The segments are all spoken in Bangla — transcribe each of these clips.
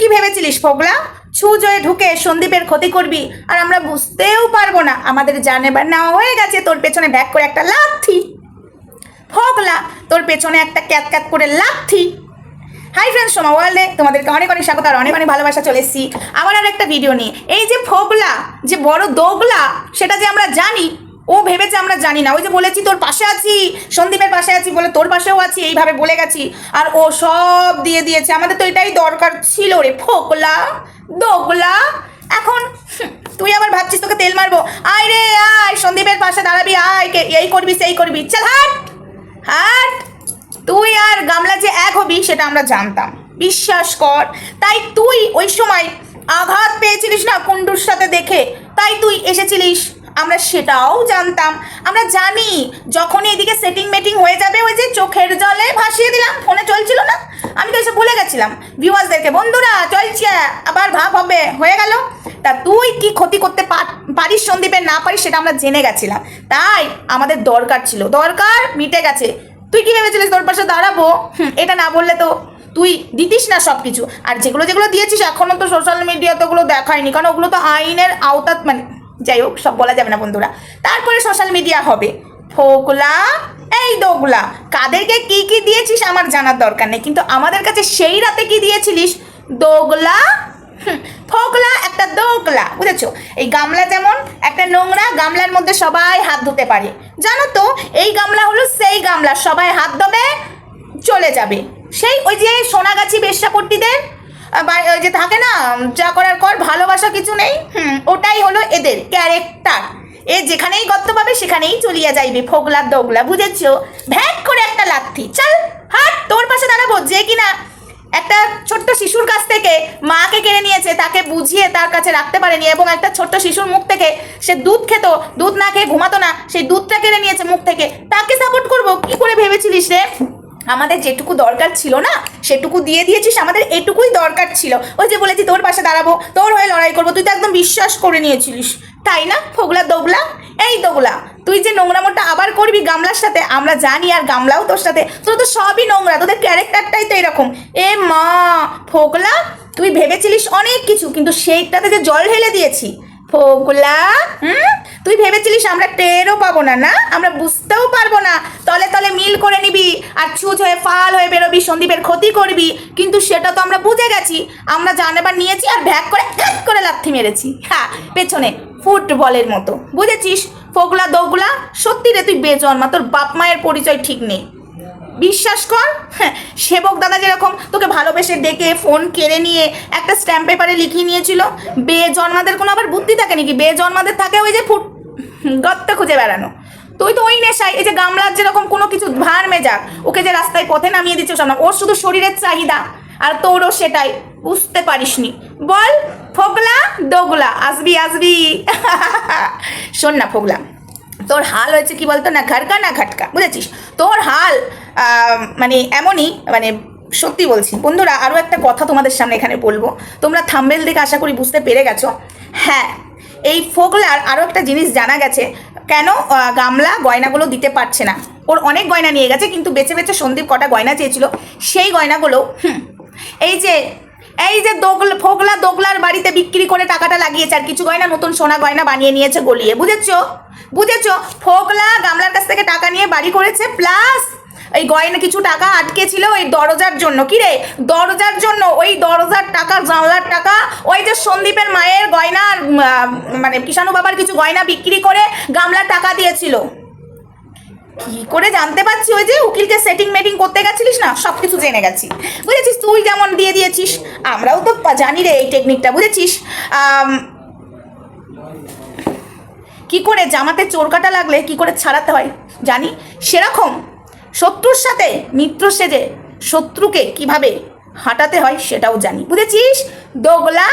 কি ভেবেছিলিস, ফোগলা? ছুজয়ে ঢুকে সন্দীপের ক্ষতি করবি, আর আমরা বুঝতেও পারব না। আমাদের জানেবার নেওয়া হয়ে গেছে, তোর পেছনে ব্যাক করে একটা লাথি। ফোগলা, তোর পেছনে একটা ক্যাত ক্যাত করে লাথি। হাই ফ্রেন্ডস সোমা ওয়ার্ল্ডে, তোমাদেরকে অনেক অনেক স্বাগত আর অনেক অনেক ভালোবাসা চলে এসেছি। আবার আর একটা ভিডিও নিয়ে। এই যে ফোগলা, যে বড় দোগলা, সেটা যে আমরা জানি ও ভেবেছে আমরা জানি না। ওই যে বলেছি, তোর পাশে আছি, সন্দীপের পাশে আছি বলে তোর পাশেও আছি, এইভাবে বলে গেছি। আর ও সব দিয়ে দিয়েছে। আমাদের তো এটাই দরকার ছিল রে, ফোকলা, দোকলা। এখন তুই আবার ভাবছিস তোকে তেল মারবো? আয় রে, আয়, সন্দীপের পাশে দাঁড়াবি, আয়, কে- এই করবি, সেই করবি। চল হাট হাট। তুই আর গামলা যে এক হবি, সেটা আমরা জানতাম। বিশ্বাস কর, তাই তুই ওই সময় আঘাত পেয়েছিলিস না কুন্ডুর সাথে দেখে? তাই তুই এসেছিলিস। আমরা সেটাও জানতাম। আমরা জানি যখনই এদিকে সেটিং মেটিং হয়ে যাবে, ওই যে চোখের জলে ভাসিয়ে দিলাম, ফোনে চলছিল না। আমি তো এসে ভুলে গেছিলাম। ভিউয়ার্সদেরকে বন্ধুরা, চলছে, আবার ভাব হবে, হয়ে গেল। তা তুই কি ক্ষতি করতে পার- পারিস সন্দীপের না পারিস সেটা আমরা জেনে গেছিলাম। তাই আমাদের দরকার ছিল। দরকার মিটে গেছে। তুই কি ভেবেছিলিস তোর পাশে দাঁড়াবো? এটা না বললে তো তুই দিতিস না সব কিছু আর যেগুলো যেগুলো দিয়েছিস এখনও তো সোশ্যাল মিডিয়াতে ওগুলো দেখায়নি। কারণ ওগুলো তো আইনের আওতাত মানে যাই হোক, সব বলা যাবে না বন্ধুরা। তারপরে সোশ্যাল মিডিয়া হবে। ফোকলা, এই দোগলা কাদেরকে কি কি দিয়েছিস আমার জানার দরকার নেই, কিন্তু আমাদের কাছে সেই রাতে কি দিয়েছিলিস? দোগলা ফোকলা, একটা দোগলা বুঝেছ? এই গামলা যেমন, একটা নোংরা, গামলার মধ্যে সবাই হাত ধুতে পারে। জানো তো, এই গামলা হলো সেই গামলা, সবাই হাত ধোবে, চলে যাবে। সেই ওই যে সোনাগাছি বেশ্যাপট্টিদের ওই যে থাকে না যা করার কর, ভালোবাসা কিছু নেই, হুম, ওটাই হলো এদের ক্যারেক্টার এ যেখানেই গত্ত পাবে, সেখানেই চলিয়া যাইবে, ফোগলা দোগলা, বুঝেছ? ভ্যাক করে একটা লাথি, চল, হাট, তোর পাশে দাঁড়াবো, যে কিনা একটা ছোট্ট শিশুর কাছ থেকে মাকে কেড়ে নিয়েছে, তাকে বুঝিয়ে তার কাছে রাখতে পারেনি, এবং একটা ছোট্ট শিশুর মুখ থেকে সে দুধ খেত, দুধ না খেয়ে ঘুমাতো না, সেই দুধটা কেড়ে নিয়েছে মুখ থেকে, তাকে সাপোর্ট করব, কি করে ভেবেছিলিস রে? আমাদের যেটুকু দরকার ছিল না, সেটুকু দিয়ে দিয়েছিস, আমাদের এটুকুই দরকার ছিল। ওই যে বলেছি, তোর পাশে দাঁড়াবো, তোর হয়ে লড়াই করব, তুই তো একদম বিশ্বাস করে নিয়েছিলিস। তাই না, ফোগলা দোগলা? এই দোগলা, তুই যে নোংরামোটা আবার করবি গামলার সাথে, আমরা জানি আর গামলাও তোর সাথে। তোর তো সবই নোংরা, তোদের ক্যারেক্টারটাই তো এরকম। এ মা, ফোগলা, তুই ভেবেছিলিস অনেক কিছু, কিন্তু সেইটাতে যে জল ঢেলে দিয়েছি ফোগলা হুম? তুই ভেবেছিলিস আমরা টেরও পাবো না না? আমরা বুঝতেও পারব না। তলে তলে মিল করে নিবি আর ছুঁচ হয়ে ফাল হয়ে বেরোবি, সন্দীপের ক্ষতি করবি। কিন্তু সেটা তো আমরা বুঝে গেছি। আমরা জানেবার নিয়েছি আর ভ্যাক করে এক করে লাথি মেরেছি। হ্যাঁ পেছনে ফুটবলের মতো। বুঝেছিস? ফোগলা দোগলা সত্যি রে তুই বেজন্মা তোর বাপ মায়ের পরিচয় ঠিক নেই। বিশ্বাস কর হ্যাঁ, সেবক দাদা যেরকম তোকে ভালোবেসে ডেকে ফোন কেড়ে নিয়ে একটা স্ট্যাম্প পেপারে লিখিয়ে নিয়েছিল। বে জন্মাদের কোনো আবার বুদ্ধি থাকে নাকি? বে জন্মাদের থাকে ওই যে ফুট গত্ত খুঁজে বেড়ানো। তুই তো ওই নেশায় এই যে গামলার যেরকম কোনো কিছু ভার মেজাক ওকে যে রাস্তায় পথে নামিয়ে দিচ্ছ সামনে ওর শুধু শরীরের চাহিদা আর তোরও সেটাই বুঝতে পারিসনি। বল ফোগলা দোগলা আসবি আসবি। শোন না ফোগলা। তোর হাল হয়েছে কি বলতো? না ঘাটকা না ঘাটকা, বুঝেছিস? তোর হাল মানে এমনই মানে সত্যি বলছি। বন্ধুরা আরও একটা কথা তোমাদের সামনে এখানে বলব। তোমরা থাম্বেল দেখে আশা করি বুঝতে পেরে গেছো। হ্যাঁ এই ফোকলার আরও একটা জিনিস জানা গেছে। কেন গামলা গয়নাগুলো দিতে পারছে না? ওর অনেক গয়না নিয়ে গেছে, কিন্তু বেছে বেছে সন্দীপ কটা গয়না চেয়েছিল। সেই গয়নাগুলো, হুম, এই যে এই যে দোগলা, ফোগলা দোগলার বাড়িতে বিক্রি করে টাকাটা লাগিয়েছে আর কিছু গয়না, নতুন সোনা গয়না বানিয়ে নিয়েছে গলিয়ে, বুঝেছ? বুঝেছ? ফোগলা গামলার কাছ থেকে টাকা নিয়ে বাড়ি করেছে প্লাস এই গয়না কিছু টাকা আটকে ছিল ওই দরজার জন্য। কি রে? দরজার জন্য, ওই দরজার টাকা, জানলার টাকা, ওই যে সন্দীপের মায়ের গয়না মানে কিষাণু বাবার কিছু গয়না বিক্রি করে গামলার টাকা দিয়েছিল। কি করে জানতে পারছি ওই যে উকিলকে সেটিং মেটিং করতে গেছিলিস না? সব কিছু জেনে গেছি। বুঝেছিস? তুই যেমন দিয়ে দিয়েছিস, আমরাও তো জানি রে এই টেকনিকটা বুঝেছিস? কি করে জামাতে চোর কাটা লাগলে, কি করে ছাড়াতে হয়, জানি? সেরকম শত্রুর সাথে মিত্র সেজে শত্রুকে কীভাবে হাঁটাতে হয় সেটাও জানি। বুঝেছিস? দোগলা?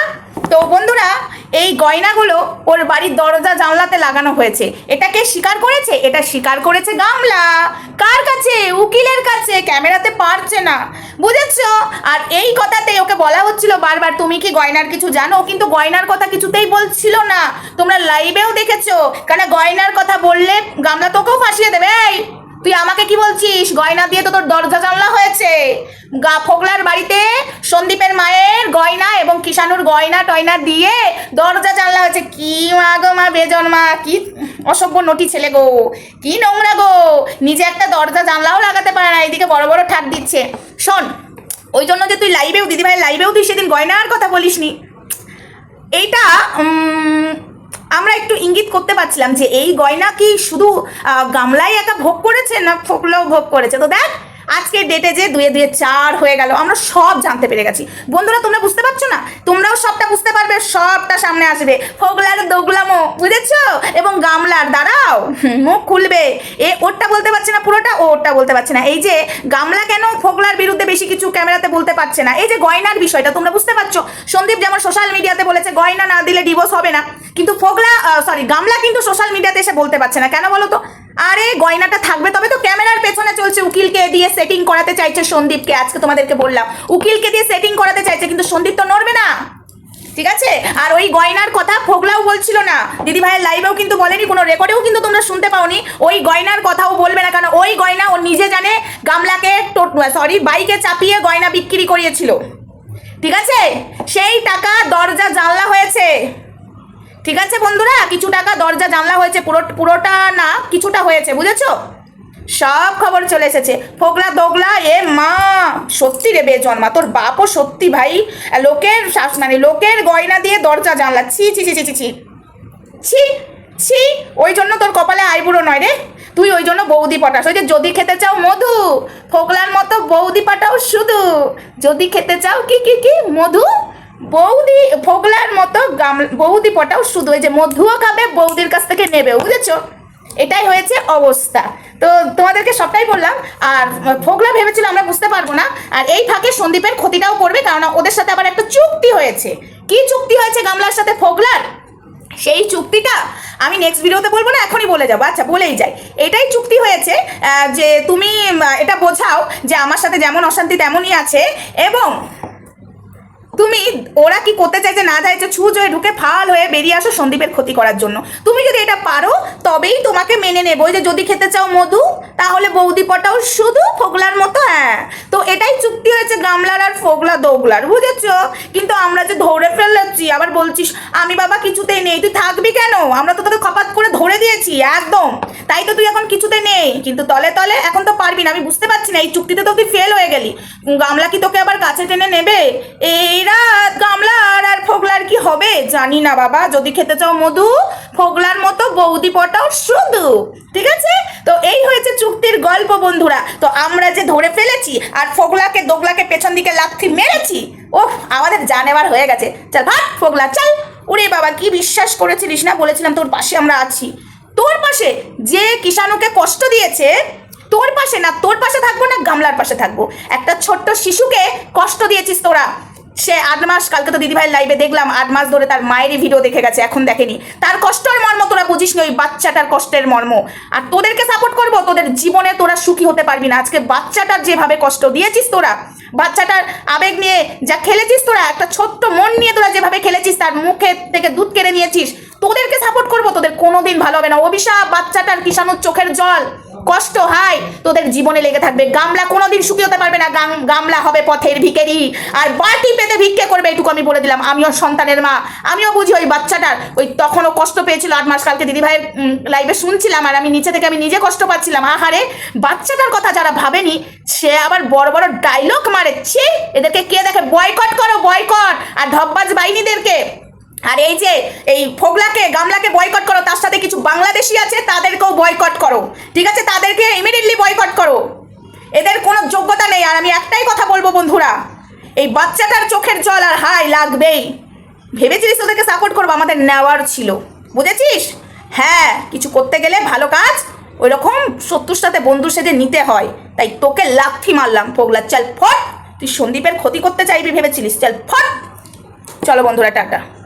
তো বন্ধুরা, এই গয়নাগুলো ওর বাড়ির দরজা জানলাতে লাগানো হয়েছে। এটাকে স্বীকার করেছে? এটা স্বীকার করেছে গামলা। কার কাছে? উকিলের কাছে। ক্যামেরাতে পারছে না। বুঝেছ? আর এই কথাতে ওকে বলা হচ্ছিল বারবার, তুমি কি গয়নার কিছু জানো? কিন্তু গয়নার কথা কিছুতেই বলছিল না। তোমরা লাইভেও দেখেছ। কেন গয়নার কথা বললে গামলা তোকেও ফাঁসিয়ে দেবে? এই তুই আমাকে কি বলছিস? গয়না দিয়ে তো তোর দরজা জানলা হয়েছে। গা ফোগলার বাড়িতে সন্দীপের মায়ের গয়না এবং কিষানুর গয়না টয়না দিয়ে দরজা জানলা হয়েছে। কি মা গো মা বেজন্মা কি অসভ্য নটি ছেলে গো, কি নোংরা গো। নিজে একটা দরজা জানলাও লাগাতে পারে না, এদিকে বড় বড় ঠাক দিচ্ছে। শোন, ওই জন্য যে তুই লাইভেও দিদিভাই লাইভেও তুই সেদিন গয়নার কথা বলিসনি। এইটা আমরা একটু ইঙ্গিত করতে পারছিলাম যে এই গয়না কি শুধু গামলায় একা ভোগ করেছে না ফোকলাও ভোগ করেছে? তো দেখ আজকের ডেটে যে দুয়ে দুয়ে চার হয়ে গেল, আমরা সব জানতে পেরে গেছি। বন্ধুরা, তোমরা বুঝতে পারছ না? তোমরাও সবটা বুঝতে পারবে, সবটা সামনে আসবে। ফোগলার দোগলামো, বুঝেছ? এবং গামলার, দাঁড়াও, মুখ খুলবে। এ ওরটা বলতে পারছে না পুরোটা, ও ওরটা বলতে পারছে না। এই যে গামলা কেন ফোগলার বিরুদ্ধে বেশি কিছু ক্যামেরাতে বলতে পারছে না? এই যে গয়নার বিষয়টা, তোমরা বুঝতে পারছ? সন্দীপ যেমন সোশ্যাল মিডিয়াতে বলেছে, গয়না না দিলে ডিভোর্স হবে না। কিন্তু ফোগলা সরি গামলা কিন্তু সোশ্যাল মিডিয়াতে এসে বলতে পারছে না। কেন বলো তো? আরে, গয়নাটা থাকবে, তবে তো ক্যামেরার পেছনে চলছে। উকিলকে দিয়ে সেটিং করাতে চাইছে সন্দীপকে, আজকে তোমাদেরকে বললাম। উকিলকে দিয়ে সেটিং করাতে চাইছে, কিন্তু সন্দীপ তো নড়বে না। ঠিক আছে? আর ওই গয়নার কথা ফোগলাও বলছিল না। দিদি ভাইয়ের লাইভেও কিন্তু বলেনি, কোনো রেকর্ডেও কিন্তু তোমরা শুনতে পাওনি। ওই গয়নার কথাও বলবে না, কারণ ওই গয়না ও নিজে জানে গামলাকে সরি বাইকে চাপিয়ে গয়না বিক্রি করিয়েছিল। ঠিক আছে? সেই টাকা ঠিক আছে বন্ধুরা, কিছু টাকা দরজা জানলা হয়েছে, পুরো পুরোটা না, কিছুটা হয়েছে, বুঝেছ? সব খবর চলে এসেছে। ফোগলা দোগলা, এ মা, সত্যি রে বেজন্মা তোর বাপও সত্যি ভাই। লোকের শ্বাস মানে লোকের গয়না দিয়ে দরজা জানলা, ছি ছি ছি ছি ছি ছি। ছি ছি, ওই জন্য তোর কপালে আইবুড়ো নয় রে। তুই ওই জন্য বৌদি পটাস। ওই যে যদি খেতে চাও মধু ফোগলার মতো বৌদি পাঠাও শুধু। যদি খেতে চাও কি কি কি, মধু? বৌদি ফোগলার মতো বৌদি পটাও শুধু যে মধুও খাবে, বৌদির কাছ থেকে নেবে, বুঝেছ? এটাই হয়েছে অবস্থা। তো তোমাদেরকে সবটাই বললাম, আর ফোগলা ভেবেছিল আমরা বুঝতে পারব না, আর এই ফাঁকে সন্দীপের ক্ষতিটাও করবে, কারণ ওদের সাথে আবার একটা চুক্তি হয়েছে। কি চুক্তি হয়েছে গামলার সাথে ফোগলার সেই চুক্তিটা আমি নেক্সট ভিডিওতে বলব না, এখনই বলে যাব। আচ্ছা বলেই যাই। এটাই চুক্তি হয়েছে যে তুমি এটা বোঝাও যে আমার সাথে যেমন অশান্তি তেমনই আছে, এবং তুমি ওরা কি করতে চাইছে না চাইছে ছুঁচ হয়ে ঢুকে ফাল হয়ে বেরিয়ে আসো সন্দীপের ক্ষতি করার জন্য। তুমি যদি এটা পারো, তবেই তোমাকে মেনে নেব। যে যদি খেতে চাও মধু, তাহলে বৌদি পটাও শুধু ফোগলার মতো হ্যাঁ। তো এটাই চুক্তি গামলার আর ফোগলা দোগলার, বুঝেছ? কিন্তু আমরা যে ধরে ফেলেছি, আবার বলছিস, আমি বাবা কিছুতেই নেই, তুই থাকবি কেন? আমরা তো তোকে খপাত করে ধরে দিয়েছি, একদম। তাই তো তুই এখন কিছুতে নেই। কিন্তু তলে তলে এখন তো পারবি না, আমি বুঝতে পারছি না, এই চুক্তিতে তো তুই ফেল হয়ে গেলি। গামলা কি তোকে আবার কাছে টেনে নেবে? এই রাত গামলার আর ফোগলার কি হবে? জানি না বাবা, যদি খেতে চাও মধু ফোগলার মতো বৌদি পটাও শুধু, ঠিক আছে? তো এই হয়েছে চুক্তির গল্প, বন্ধুরা। তো আমরা যে ধরে ফেলেছি আর ফোগলাকে দোগলাকে পেছন দিকে লাথি মেরেছি, ওহ, আমাদের জানেবার হয়ে গেছে। চল ভাট ফোগলা চল। ওরে বাবা, কি বিশ্বাস করেছিলিস না? বলেছিলাম তোর পাশে আমরা আছি। তোর পাশে যে কিষাণুকে কষ্ট দিয়েছে, তোর পাশে না, তোর পাশে থাকব না, গামলার পাশে থাকব। একটা ছোট্ট শিশুকে কষ্ট দিয়েছিস তোরা। সে আট মাস, কালকে তো দিদিভাইয়ের লাইভে দেখলাম, আট মাস ধরে তার মায়েরই ভিডিও দেখে গেছে, এখন দেখেনি। তার কষ্টের মর্ম তোরা বুঝিস নি, ওই বাচ্চাটার কষ্টের মর্ম। আর তোদেরকে সাপোর্ট করব, তোদের জীবনে তোরা সুখী হতে পারবি না। আজকে বাচ্চাটার যেভাবে কষ্ট দিয়েছিস তোরা, বাচ্চাটার আবেগ নিয়ে যা খেলেছিস তোরা, একটা ছোট্ট মন নিয়ে তোরা যেভাবে খেলেছিস, তার মুখে থেকে দুধ কেড়ে নিয়েছিস, তোদেরকে সাপোর্ট করব, তোদের কোনোদিন ভালো হবে না। অভিশাপ বাচ্চাটার কিষাণুর চোখের জল। কষ্ট হয়, তোদের জীবনে লেগে থাকবে। গামলা কোনোদিন সুখী হতে পারবে না। গাম- গামলা হবে পথের ভিকেরি। আর বাটি পেতে ভিক্ষে করবে, এটুকু আমি বলে দিলাম। আমিও সন্তানের মা। আমিও বুঝি ওই বাচ্চাটার ওই তখনও কষ্ট পেয়েছিল। আট মাস কালকে দিদি ভাইয়ের লাইভে শুনছিলাম আর আমি নিচে থেকে আমি নিজে কষ্ট পাচ্ছিলাম। আহারে, বাচ্চাটার কথা যারা ভাবেনি, সে আবার বড় বড় ডায়লগ মারে। ছি, এদেরকে কে দেখে? বয়কট করো বয়কট আর ধব্বাজ বাহিনীদেরকে আর এই যে, এই ফোগলাকে, গামলাকে বয়কট করো, তার সাথে কিছু বাংলাদেশি আছে, তাদেরকেও বয়কট করো। ঠিক আছে? তাদেরকে ইমিডিয়েটলি বয়কট করো। এদের কোনো যোগ্যতা নেই। আর আমি একটাই কথা বলব বন্ধুরা, এই বাচ্চাটার চোখের জল আর হাই লাগবেই। ভেবেছিলিস ওদেরকে সাপোর্ট করব? আমাদের নেওয়ার ছিল। বুঝেছিস? হ্যাঁ কিছু করতে গেলে ভালো কাজ ওই রকম শত্রুর সাথে বন্ধুর সাথে নিতে হয়। তাই তোকে লাথি মারলাম, ফোগলা। চল, ফট! তুই সন্দীপের ক্ষতি করতে চাইবি, ভেবেছিলিস? চল, ফট! চলো বন্ধুরা, টাটা।